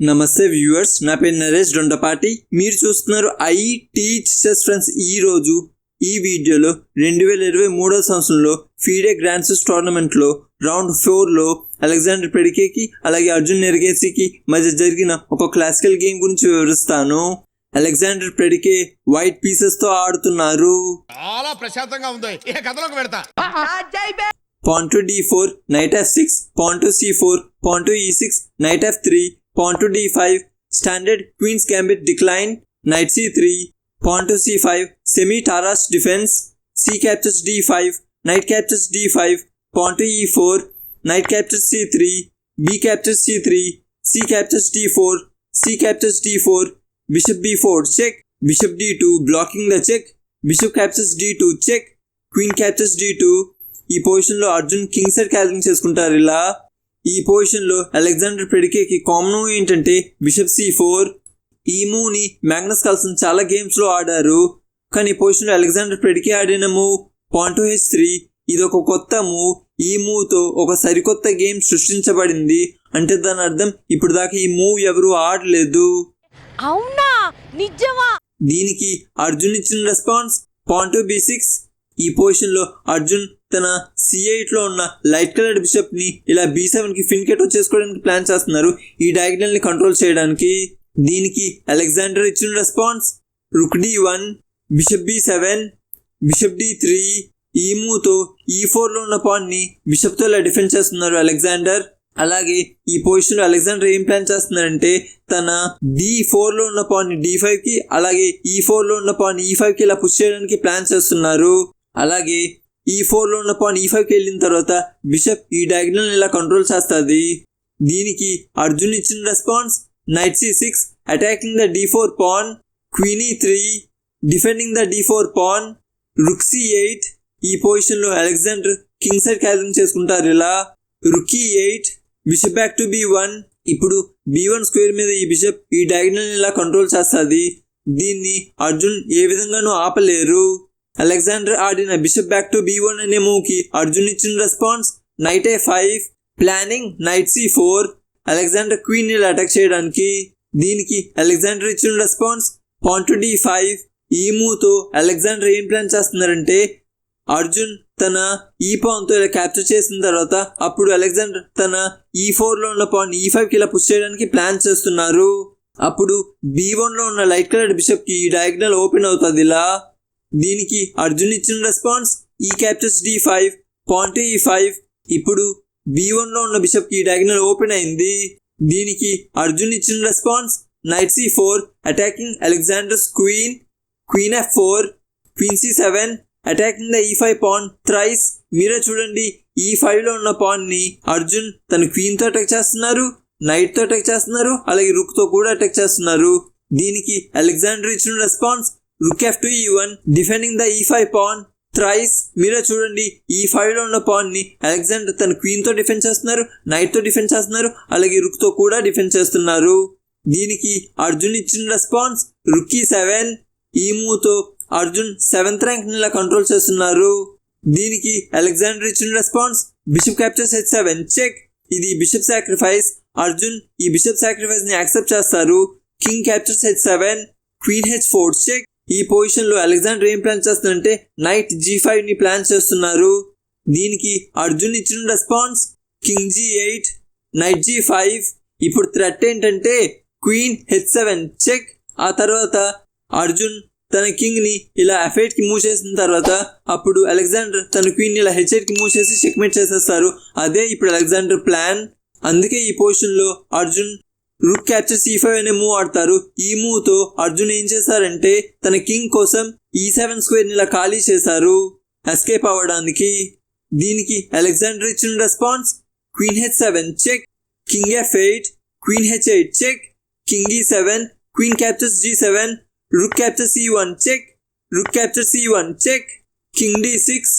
నమస్తే వ్యూవర్స్ నా పేరు నరేష్ దొండపాటి మీరు చూస్తున్నారు ఐ టీచ్ చెస్ ఫ్రెండ్స్ ఈ రోజు ఈ వీడియోలో రెండు వేల ఇరవై మూడో సంవత్సరంలో ఫీడే గ్రాండ్ చెస్ టోర్నమెంట్లో రౌండ్ ఫోర్లో అలెగ్జాండర్ పెడికేకి అలాగే అర్జున్ నెరగేసికి మధ్య జరిగిన ఒక క్లాసికల్ గేమ్ గురించి వివరిస్తాను. అలెగ్జాండర్ ప్రెడికే వైట్ పీసెస్తో ఆడుతున్నారు. చాలా ప్రశాంతంగా ఉంది. కథలోకి పెడతా pawn to d4, knight f6, pawn to c4, pawn to e6, knight f3, pawn to d5, standard queen's gambit decline, knight c3, pawn to c5, semi Taras defense, c captures d5, knight captures d5, pawn to e4, knight captures c3, b captures c3, c captures d4, c captures d4, bishop b4 check, bishop d2 blocking the check, bishop captures d2 check, queen captures d2, ఈ పొజిషన్లో Arjun king set క్యాలింగ్ చేసుకుంటారు ఇలా ఈ పొజిషన్లో Alexander ప్రెడికేకి common ఏంటంటే bishop C four ఈ మూవ్ని మ్యాగ్నస్ కల్సన్ చాలా గేమ్స్లో ఆడారు. కానీ ఈ పొజిషన్లో అలెగ్జాండర్ ప్రెడికే ఆడిన మూవ్ పాయింట్ హెచ్ త్రీ ఇది ఒక కొత్త మూవ్ ఈ మూవ్తో ఒక సరికొత్త గేమ్ సృష్టించబడింది. అంటే దాని అర్థం ఇప్పుడు దాకా ఈ మూవ్ ఎవరు ఆడలేదు. అవునా? నిజమా? దీనికి అర్జున్ ఇచ్చిన రెస్పాన్స్ పాయింట్ బి సిక్స్ ఈ పొజిషన్లో అర్జున్ తన సి లో ఉన్న లైట్ కలర్ బిషప్ని ఇలా బి సెవెన్కి ఫిన్కెట్ చేసుకోవడానికి ప్లాన్ చేస్తున్నారు. ఈ డయాగ్నల్ని కంట్రోల్ చేయడానికి. దీనికి అలెగ్జాండర్ ఇచ్చిన response rook D one bishop B seven bishop D three ఈ మూతో ఈ ఫోర్లో ఉన్న పాయింట్ని ఇలా డిఫెండ్ చేస్తున్నారు అలెగ్జాండర్ అలాగే ఈ పొజిషన్లో అలెగ్జాండర్ ఏం ప్లాన్ చేస్తున్నారంటే తన డి ఫోర్లో ఉన్న పాయింట్ని డి ఫైవ్కి అలాగే ఈ ఫోర్లో ఉన్న పాయింట్ ఈ ఫైవ్కి ఇలా పుష్ చేయడానికి ప్లాన్ చేస్తున్నారు. అలాగే ఈ ఫోర్లో ఉన్న పాన్ ఈ ఫైవ్కి వెళ్ళిన తర్వాత బిషప్ ఈ డయాగ్నల్ ఇలా కంట్రోల్ చేస్తుంది? దీనికి అర్జున్ ఇచ్చిన response knight C six attacking the D four pawn queen E three defending the D four pawn rook C eight ఈ పొజిషన్లో అలెగ్జాండర్ కింగ్ సైడ్ క్యాదరింగ్ చేసుకుంటారు ఇలా. Rook E eight bishop back to B one ఇప్పుడు B one square మీద ఈ bishop e diagonal ఇలా control చేస్తుంది? దీన్ని అర్జున్ ఏ విధంగానూ ఆపలేరు. అలెగ్జాండర్ ఆడిన bishop back to B one అనే మూవ్కి అర్జున్ ఇచ్చిన response knight A five planning knight C four Alexander queen ఇలా అటాక్ చేయడానికి దీనికి అలెగ్జాండర్ ఇచ్చిన రెస్పాన్స్ పాయింట్ డి ఫైవ్ ఈ మూవ్తో అలెగ్జాండర్ ఏం ప్లాన్ చేస్తున్నారంటే అర్జున్ తన e ఈ పాన్తో ఇలా క్యాప్చర్ చేసిన తర్వాత అప్పుడు అలెగ్జాండర్ తన e ఈ ఫోర్లో ఉన్న పాన్ ఈ ఫైవ్కి ఇలా పుష్ చేయడానికి ప్లాన్ చేస్తున్నారు. అప్పుడు బి వన్లో ఉన్న లైట్ కలర్ బిషప్కి ఈ డయాగ్నల్ ఓపెన్ అవుతుంది ఇలా. దీనికి అర్జున్ ఇచ్చిన response E captures D five point E five ఇప్పుడు బి లో ఉన్న బిషప్కి డయాగ్నల్ ఓపెన్ అయింది. దీనికి అర్జున్ ఇచ్చిన response knight C four attacking Alexander's queen queen F four queen C seven attacking the E five pawn thrice మీరే చూడండి e ఈ ఫైవ్లో ఉన్న పాన్ని అర్జున్ తన క్వీన్తో అటాక్ చేస్తున్నారు నైట్తో అటాక్ చేస్తున్నారు అలాగే రుక్తో కూడా అటాక్ చేస్తున్నారు. దీనికి అలెగ్జాండర్ ఇచ్చిన response rook F two E one defending the E five pawn thrice మీరే చూడండి. E ఈ ఫైవ్లో ఉన్న పాన్ని అలెగ్జాండర్ తన క్వీన్తో డిఫెండ్ చేస్తున్నారు. నైట్తో డిఫెండ్ చేస్తున్నారు. అలాగే రుక్తో కూడా డిఫెండ్ చేస్తున్నారు. దీనికి అర్జున్ ఇచ్చిన రెస్పాన్స్ రుక్కీ సెవెన్ ఈ తో అర్జున్ సెవెంత్ ర్యాంక్ ఇలా కంట్రోల్ చేస్తున్నారు. దీనికి అలెగ్జాండర్ ఇచ్చిన response bishop captures H seven check ఇది బిషప్ సాక్రిఫైస్ అర్జున్ ఈ బిషప్ సాక్రిఫైస్ని యాక్సెప్ట్ చేస్తారు. King captures H seven queen H four check ఈ పొజిషన్లో అలెగ్జాండర్ ఏం ప్లాన్ చేస్తున్నారంటే నైట్ జీ ఫైవ్ని ప్లాన్ చేస్తున్నారు. దీనికి అర్జున్ ఇచ్చిన response king G eight knight G five ఇప్పుడు థ్రెట్ ఏంటంటే క్వీన్ హెచ్ సెవెన్ చెక్ ఆ తర్వాత అర్జున్ తన కింగ్ని ఇలా ఎఫైట్కి మూవ్ చేసిన తర్వాత అప్పుడు అలెగ్జాండర్ తన క్వీన్ ఇలా హెచ్ఐట్కి మూవ్ చేసి చెక్మేట్ చేసేస్తారు. అదే ఇప్పుడు అలెగ్జాండర్ ప్లాన్ అందుకే ఈ పొజిషన్లో Arjun rook capture C five అనే మూవ్ ఆడతారు. ఈ మూవ్తో అర్జున్ ఏం చేశారంటే తన కింగ్ కోసం ఈ సెవెన్ స్క్వేర్ ఇలా ఖాళీ చేశారు. ఎస్కేప్ అవ్వడానికి. దీనికి అలెగ్జాండర్ ఇచ్చిన response queen H seven check king F eight queen H eight check king E seven queen captures G seven rook capture C one check rook capture C one check king D six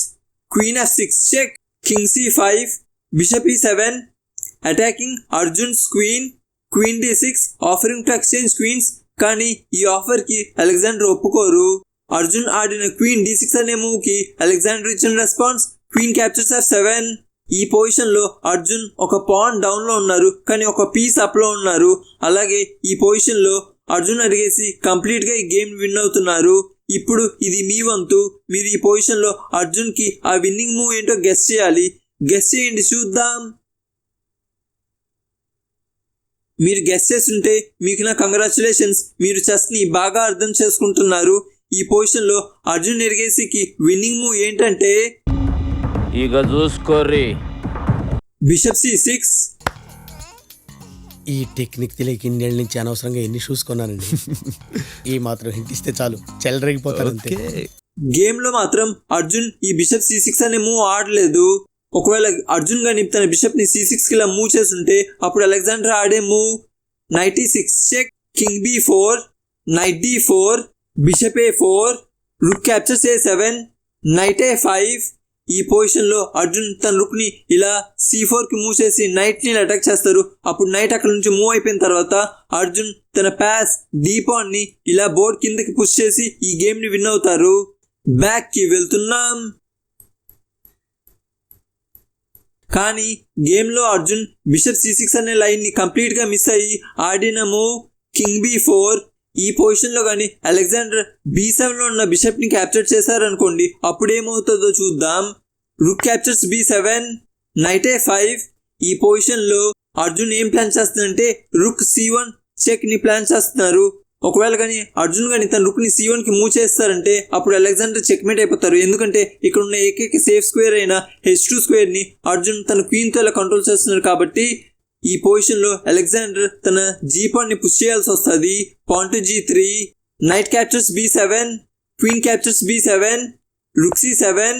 queen F six check king C five bishop E seven attacking Arjun's queen queen D six offering to exchange queens కానీ ఈ ఆఫర్కి Alexander ఒప్పుకోరు. అర్జున్ ఆడిన queen D six అనే మూవ్కి Alexander ఇచ్చిన response queen captures F seven ఈ పొజిషన్లో అర్జున్ ఒక పాన్ డౌన్లో ఉన్నారు కానీ ఒక పీస్ అప్లో ఉన్నారు. అలాగే ఈ పొజిషన్లో అర్జున్ అడిగేసి కంప్లీట్గా ఈ గేమ్ విన్ అవుతున్నారు. ఇప్పుడు ఇది మీ వంతు. మీరు ఈ పొజిషన్లో అర్జున్కి ఆ విన్నింగ్ మూవ్ ఏంటో గెస్ చేయాలి. గెస్ చేయండి చూద్దాం. మీరు గెస్ చేస్తుంటే మీకు నా కంగ్రాచులేషన్స్ మీరు చెస్ని బాగా అర్థం చేసుకుంటున్నారు. ఈ పొజిషన్లో అర్జున్ ఎరిగేసికి విన్నింగ్ మూవ్ ఏంటంటే ఇక చూసుకోర్రి. బిషప్ సి సిక్స్ ఈ టెక్నిక్ తెలియక ఇన్నేళ్ళ నుంచి అనవసరంగా ఎన్ని షూస్ కొన్నానండి. ఈ మాత్రం హింట్ ఇస్తే చాలు. చెలరేగిపోతారు అంతే గేమ్లో మాత్రం అర్జున్ ఈ బిషప్ సి సిక్స్ అనే మూవ్ ఆడలేదు. ఒకవేళ అర్జున్ గాని తన బిషప్ని సి సిక్స్కి ఇలా మూవ్ చేస్తుంటే అప్పుడు అలెగ్జాండర్ ఆడే move knight six check king B four knight D four bishop A four rook captures A seven knight A five ఈ పొజిషన్లో అర్జున్ తన రుక్ని ఇలా సి ఫోర్కి మూవ్ చేసి నైట్ని అటాక్ చేస్తారు. అప్పుడు నైట్ అక్కడ నుంచి మూవ్ అయిపోయిన తర్వాత అర్జున్ తన ప్యాస్ డీపాన్ని ఇలా బోర్డ్ కిందకి పుష్ చేసి ఈ గేమ్ని విన్ అవుతారు. బ్యాక్కి వెళ్తున్నాం. కానీ గేమ్లో అర్జున్ బిషప్ సి సిక్స్ అనే లైన్ని కంప్లీట్గా మిస్ అయ్యి ఆడిన మూవ్ కింగ్ బి ఫోర్ ఈ పొజిషన్లో కానీ అలెగ్జాండర్ బి సెవెన్లో ఉన్న బిషప్ని క్యాప్చర్ చేశారనుకోండి అప్పుడు ఏమవుతుందో చూద్దాం. Rook captures B seven knight A five. ఈ పొజిషన్లో అర్జున్ ఏం ప్లాన్ చేస్తుందంటే రుక్ సి వన్ చెక్ని ప్లాన్ చేస్తున్నారు. ఒకవేళ కానీ అర్జున్ కానీ తన రుక్ని సీవన్కి మూవ్ చేస్తారంటే అప్పుడు అలెగ్జాండర్ చెక్మేట్ అయిపోతారు. ఎందుకంటే ఇక్కడ ఉన్న ఏకైక సేఫ్ స్క్వేర్ అయిన హెచ్ టూ స్క్వేర్ని అర్జున్ తన క్వీన్తో ఇలా కంట్రోల్ చేస్తున్నారు కాబట్టి ఈ పొజిషన్లో అలెగ్జాండర్ తన జీ పుష్ చేయాల్సి వస్తుంది. Point G three knight captures B seven queen captures B seven rook C seven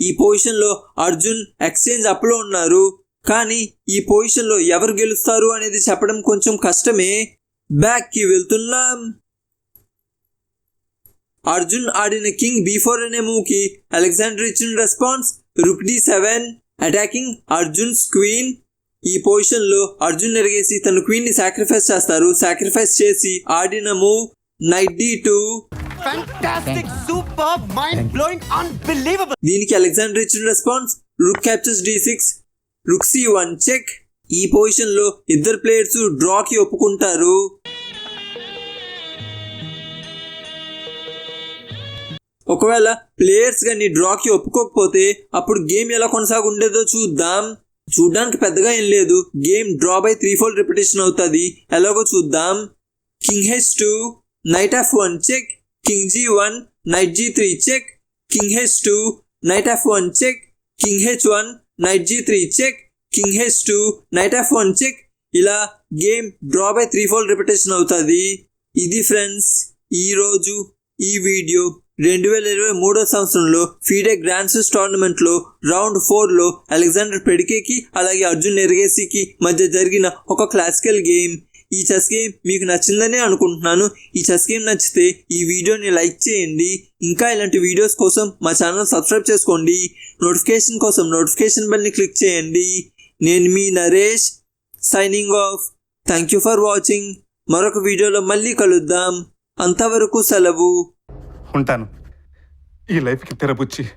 ఈ పొజిషన్లో అర్జున్ ఎక్స్చేంజ్ అప్లో ఉన్నారు. కానీ ఈ పొజిషన్లో ఎవరు గెలుస్తారు అనేది చెప్పడం కొంచెం కష్టమే. బ్యాక్కి వెళ్తున్నాం. అర్జున్ ఆడిన కింగ్ బీ ఫోర్ అనే మూవ్కి అలెగ్జాండర్ ఇచ్చిన response rook D seven attacking Arjun queen ఈ పొజిషన్లో అర్జున్ ఎరిగేసి తన క్వీన్ని సాక్రిఫైస్ చేస్తారు. సాక్రిఫైస్ చేసి ఆడిన మూవ్ నైట్ డి టూ. దీనికి అలెగ్జాండర్ ఇచ్చిన response rook captures D six rook C one check ఈ పొజిషన్లో ఇద్దరు ప్లేయర్స్ డ్రా కి ఒప్పుకుంటారు. ఒకవేళ ప్లేయర్స్ కానీ డ్రాకి ఒప్పుకోకపోతే అప్పుడు గేమ్ ఎలా కొనసాగుండేదో చూద్దాం. చూడ్డానికి పెద్దగా ఏం లేదు. Game draw by threefold repetition అవుతుంది. ఎలాగో చూద్దాం. King H two knight F one check king G one knight G three check king H two knight F one check king H one knight G three check king H two knight F one check ఇలా game draw by threefold repetition అవుతుంది. ఇది friends ఈరోజు ఈ video రెండు వేల ఇరవై మూడో సంవత్సరంలో ఫీడే గ్రాండ్స్ టోర్నమెంట్లో రౌండ్ ఫోర్లో అలెగ్జాండర్ పెడికేకి అలాగే అర్జున్ ఎరగేసికి మధ్య జరిగిన ఒక క్లాసికల్ గేమ్. ఈ చెస్ గేమ్ మీకు నచ్చిందనే అనుకుంటున్నాను. ఈ చెస్ గేమ్ నచ్చితే ఈ వీడియోని లైక్ చేయండి. ఇంకా ఇలాంటి వీడియోస్ కోసం మా ఛానల్ సబ్స్క్రైబ్ చేసుకోండి. నోటిఫికేషన్ కోసం నోటిఫికేషన్ బెల్ని క్లిక్ చేయండి. నేను మీ Naresh signing off. Thank you for watching. మరొక వీడియోలో మళ్ళీ కలుద్దాం. అంతవరకు సెలవు. ఉంటాను. ఈ లైఫ్కి తెరపుచ్చి